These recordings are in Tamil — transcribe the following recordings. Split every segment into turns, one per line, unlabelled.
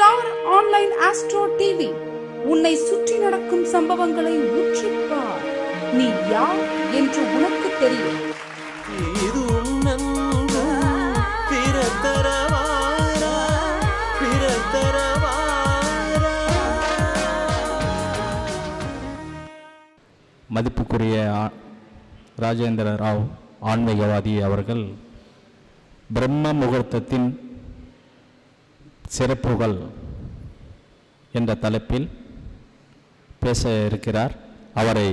Star online astro TV. உன்னை சுற்றி நடக்கும் சம்பவங்களை உற்றிப்பார் நீ யார் என்று உனக்கு தெரியும்.
இது பிறத்தரவாரா பிறத்தரவாரா.
மதிப்புக்குரிய ஆ- ராஜேந்திர ராவ் ஆன்மீகவாதி அவர்கள் பிரம்ம முகூர்த்தத்தின் சிறப்புகள் என்ற தலைப்பில் பேச இருக்கிறார். அவரை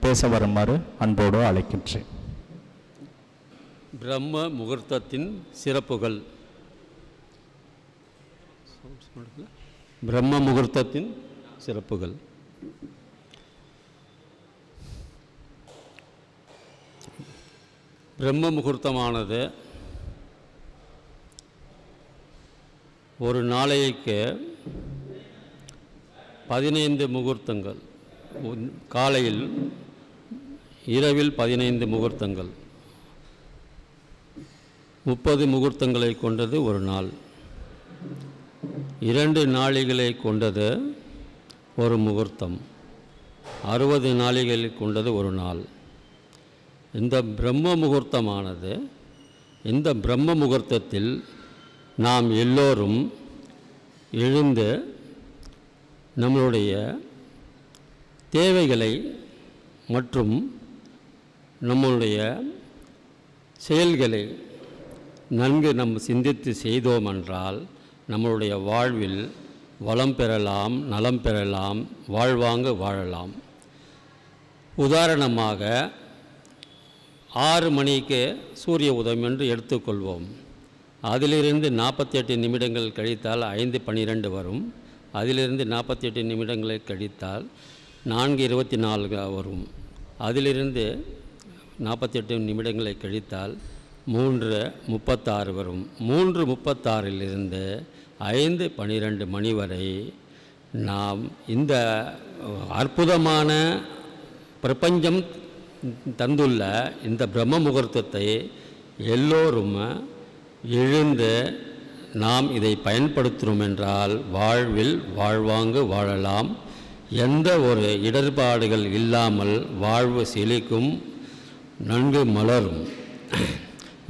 பேச வருமாறு அன்போடு அழைக்கின்றேன்.
பிரம்ம முகூர்த்தத்தின் சிறப்புகள். பிரம்ம முகூர்த்தத்தின் சிறப்புகள். பிரம்ம முகூர்த்தமானது ஒரு நாளைக்கு பதினைந்து முகூர்த்தங்கள். உன்- காலையில் இரவில் பதினைந்து முகூர்த்தங்கள். முப்பது முகூர்த்தங்களை கொண்டது ஒரு நாள். இரண்டு நாளிகளை கொண்டது ஒரு முகூர்த்தம். அறுபது நாளிகளை கொண்டது ஒரு நாள். இந்த பிரம்ம முகூர்த்தமானது இந்த பிரம்ம முகூர்த்தத்தில் நாம் எல்லோரும் எழுந்து நம்மளுடைய தேவைகளை மற்றும் நம்மளுடைய செயல்களை நன்கு நம் சிந்தித்து செய்தோம் என்றால் நம்மளுடைய வாழ்வில் வளம் பெறலாம் நலம் பெறலாம் வாழ்வாங்க வாழலாம். உதாரணமாக ஆறு மணிக்கு சூரிய உதயம் என்று எடுத்துக்கொள்வோம். அதிலிருந்து நாற்பத்தெட்டு நிமிடங்கள் கழித்தால் ஐந்து பன்னிரெண்டு வரும். அதிலிருந்து நாற்பத்தெட்டு நிமிடங்களை கழித்தால் நான்கு இருபத்தி நாலு வரும். அதிலிருந்து நாற்பத்தெட்டு நிமிடங்களை கழித்தால் மூன்று முப்பத்தாறு வரும். மூன்று முப்பத்தாறிலிருந்து ஐந்து பன்னிரெண்டு மணி வரை நாம் இந்த அற்புதமான பிரபஞ்சம் தந்துள்ள இந்த பிரம்ம முகூர்த்தத்தை எல்லோரும் எழுந்து நாம் இதை பயன்படுத்தினோம் என்றால் வாழ்வில் வாழ்வாங்கு வாழலாம். எந்த ஒரு இடர்பாடுகள் இல்லாமல் வாழ்வு செழிக்கும் நன்கு மலரும்.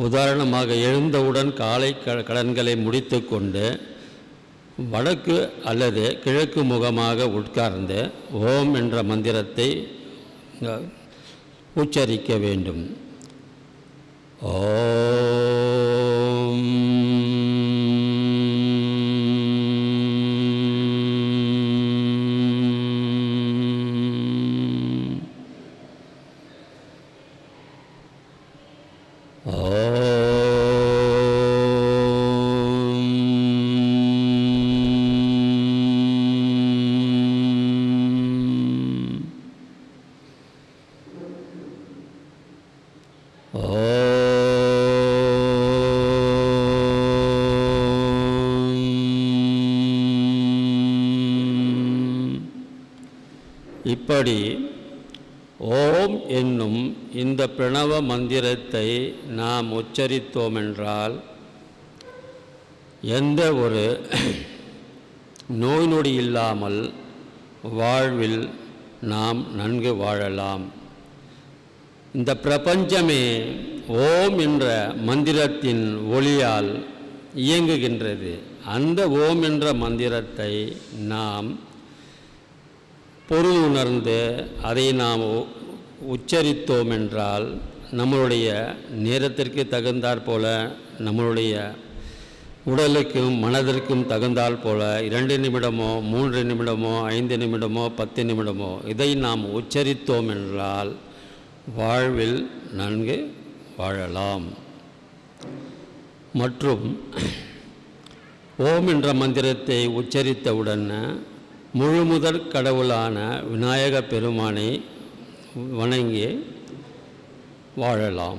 உதாரணமாக எழுந்தவுடன் காலை க கடன்களை முடித்துக்கொண்டு வடக்கு அல்லது கிழக்கு முகமாக உட்கார்ந்து ஓம் என்ற மந்திரத்தை உச்சரிக்க வேண்டும். ஓ இப்படி ஓம் என்னும் இந்த பிரணவ மந்திரத்தை நாம் உச்சரித்தோமென்றால் எந்த ஒரு நோய் நொடி இல்லாமல் வாழ்வில் நாம் நன்கு வாழலாம். இந்த பிரபஞ்சமே ஓம் என்ற மந்திரத்தின் ஒளியால் இயங்குகின்றது. அந்த ஓம் என்ற மந்திரத்தை நாம் பொருள் உணர்ந்து அதை நாம் உ- உச்சரித்தோம் என்றால் நம்மளுடைய நேரத்திற்கு தகுந்தாற் போல நம்மளுடைய உடலுக்கும் மனதிற்கும் தகுந்தால் போல இரண்டு நிமிடமோ மூன்று நிமிடமோ ஐந்து நிமிடமோ பத்து நிமிடமோ இதை நாம் உச்சரித்தோம் என்றால் வாழ்வில் நன்கு வாழலாம். மற்றும் ஓம் என்ற மந்திரத்தை உச்சரித்தவுடன் முழுமுதற் கடவுளான விநாயக பெருமானை வணங்கி வாழலாம்.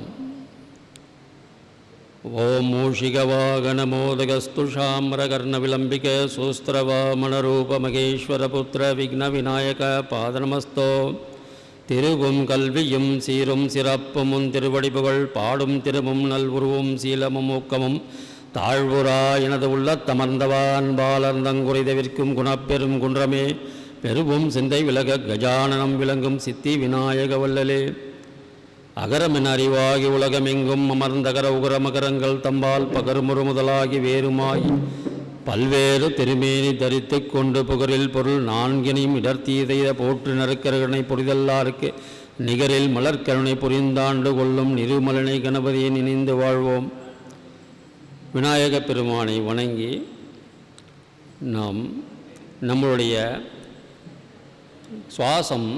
ஓம் மூஷிகவாகனமோதகஸ்துஷாமிரகர்ணவிலம்பிக சூஸ்திரவாமணரூபமகேஸ்வரபுத்திர விக்ன விநாயக பாதநமஸ்தோ திருவும் கல்வியும் சீரும் சிறப்பும் திருவடிபுகள் திருவடிப்புகள் பாடும் திருமும் நல்வுருவும் சீலமும் ஊக்கமும் தாழ்வுரா எனது உள்ள தமர்ந்தவான் பாலர்ந்தங்குறைதவிற்கும் குணப்பெரும் குன்றமே. பெருவும் சிந்தை விலக கஜானனம் விளங்கும் சித்தி விநாயக வல்லலே அகரமென அறிவாகி உலகமெங்கும் அமர்ந்தகர உகரமகரங்கள் தம்பால் பகருமுறு முதலாகி வேறுமாய். பல்வேறு திருமேனி தரித்து கொண்டு புகரில் பொருள் நான்கினையும் இடர்த்தீதைத போற்று நறுக்கருகனை புரிதல்லாருக்கு. நிகரில் மலர்கருணை புரிந்தாண்டு கொள்ளும் நிருமலனை கணபதியை நினைந்து வாழ்வோம். விநாயகப் பெருமானை வணங்கி நாம் நம்மளுடைய சுவாசம்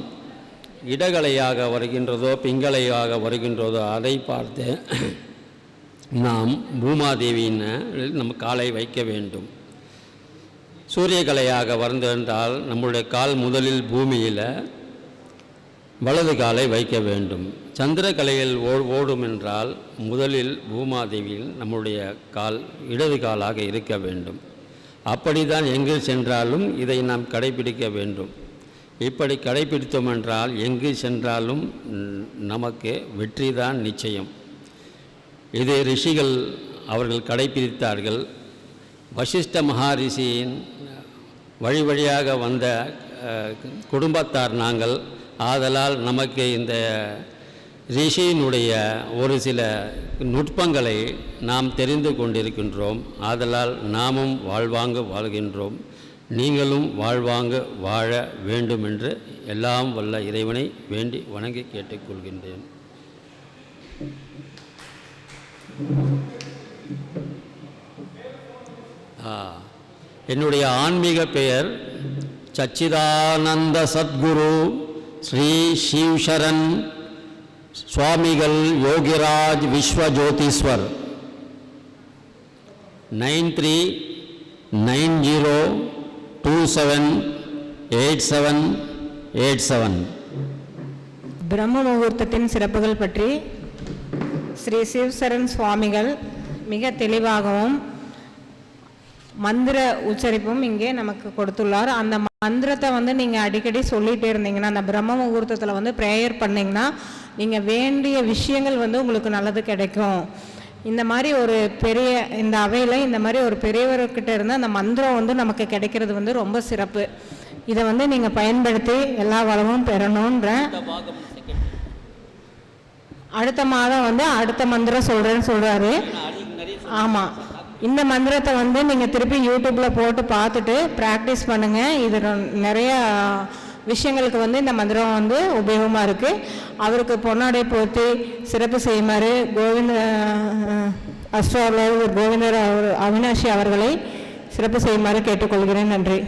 இடகலையாக வருகின்றதோ பிங்கலையாக வருகின்றதோ அதை பார்த்து நாம் பூமாதேவியின் நம்ம காலை வைக்க வேண்டும். சூரியகலையாக வந்தென்றால் நம்முடைய கால் முதலில் பூமியில் வலது காலை வைக்க வேண்டும். சந்திரகலையில் ஓ ஓடும் என்றால் முதலில் பூமாதேவியில் நம்முடைய கால் இடது காலாக இருக்க வேண்டும். அப்படிதான் எங்கு சென்றாலும் இதை நாம் கடைபிடிக்க வேண்டும். இப்படி கடைபிடித்தோம் என்றால் எங்கு சென்றாலும் நமக்கு வெற்றி தான் நிச்சயம். இது ரிஷிகள் அவர்கள் கடைபிடித்தார்கள். வசிஷ்ட மகாரிஷியின் வழி வழியாக வந்த குடும்பத்தார் நாங்கள். ஆதலால் நமக்கு இந்த ரிஷியினுடைய ஒரு சில நுட்பங்களை நாம் தெரிந்து கொண்டிருக்கின்றோம். ஆதலால் நாமும் வாழ்வாங்க வாழ்கின்றோம். நீங்களும் வாழ்வாங்க வாழ வேண்டுமென்று எல்லாம் வல்ல இறைவனை வேண்டி வணங்கி கேட்டுக்கொள்கின்றேன். என்னுடைய ஆன்மீக பெயர் சச்சிதானந்த சத்குரு ஸ்ரீ சிவசரன் சுவாமிகள் Yogiraj Vishwajyotishwar. Nine three nine zero two seven eight seven eight seven.
பிரம்ம முகூர்த்தத்தின் சிறப்புகள் பற்றி ஸ்ரீ சிவசரன் சுவாமிகள் மிக தெளிவாகவும் மந்திர உச்சரிப்பும் இங்கே நமக்கு கொடுத்துள்ளார். அந்த மந்திரத்தை வந்து நீங்கள் அடிக்கடி சொல்லிகிட்டே இருந்தீங்கன்னா அந்த பிரம்ம முகூர்த்தத்தில் வந்து ப்ரேயர் பண்ணிங்கன்னா நீங்கள் வேண்டிய விஷயங்கள் வந்து உங்களுக்கு நல்லது கிடைக்கும். இந்த மாதிரி ஒரு பெரிய இந்த அவையில் இந்த மாதிரி ஒரு பெரியவர்கிட்ட இருந்து அந்த மந்திரம் வந்து நமக்கு கிடைக்கிறது வந்து ரொம்ப சிறப்பு. இதை வந்து நீங்கள் பயன்படுத்தி எல்லா வளமும் பெறணுன்ற அடுத்த மாதம் வந்து அடுத்த மந்திரம் சொல்கிறேன்னு சொல்கிறாரு ஆமாம் இந்த மந்திரத்தை வந்து நீங்கள் திருப்பி யூடியூப்பில் போட்டு பார்த்துட்டு ப்ராக்டிஸ் பண்ணுங்கள் இது நிறையா நிறைய விஷயங்களுக்கு வந்து இந்த மந்திரம் வந்து உபயோகமாக இருக்குது அவருக்கு பொன்னாடை போர்த்தி சிறப்பு செய்யுமாறு கோவிந்த அஸ்ட்ராலர் கோவிந்தர் அவர் அவினாஷி அவர்களை சிறப்பு செய்யுமாறு கேட்டுக்கொள்கிறேன். நன்றி.